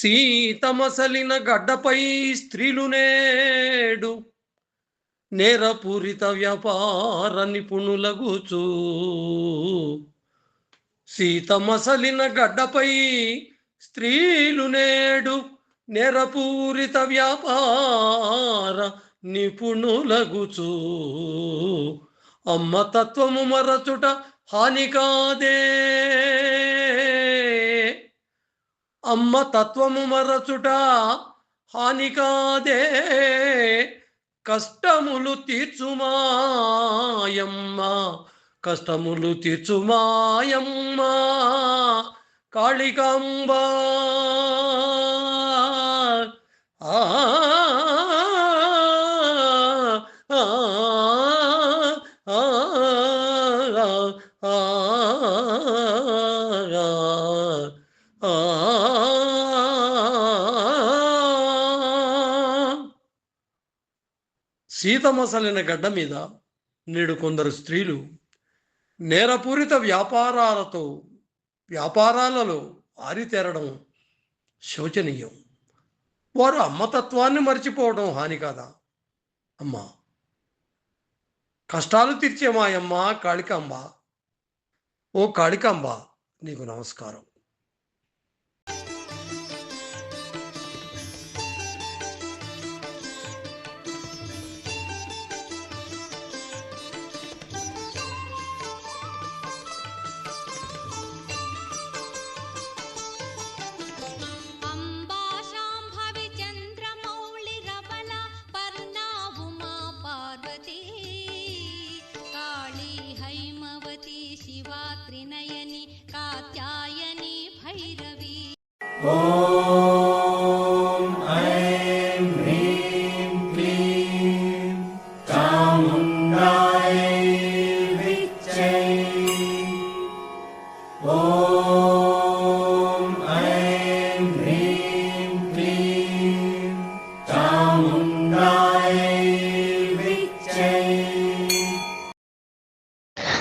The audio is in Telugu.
సీతమసలిన గడ్డపై స్త్రీలు నేడు నేరపూరిత వ్యాపార నిపుణులగుచు. సీతమసలిన గడ్డపై స్త్రీలు నేడు నేరపూరిత వ్యాపార నిపుణులగుచు. అమ్మ తత్వము మరచుట హాని కాదే. అమ్మ తత్వము మరచుట హాని కాదే కష్టములు తీర్చుమాయమ్మ కష్టములు తీర్చుమాయమ్మ కాళికాంబా. సీతమసలిన గడ్డ మీద నేడు కొందరు స్త్రీలు నేరపూరిత వ్యాపారాలతో వ్యాపారాలలో ఆరితేరడం శోచనీయం. వారు అమ్మతత్వాన్ని మర్చిపోవడం హాని కాదా? అమ్మా కష్టాలు తీర్చే మాయమ్మ కాళికాంబ. ఓ కాళికాంబ నీకు నమస్కారం. ಭೈರವಿ ಓ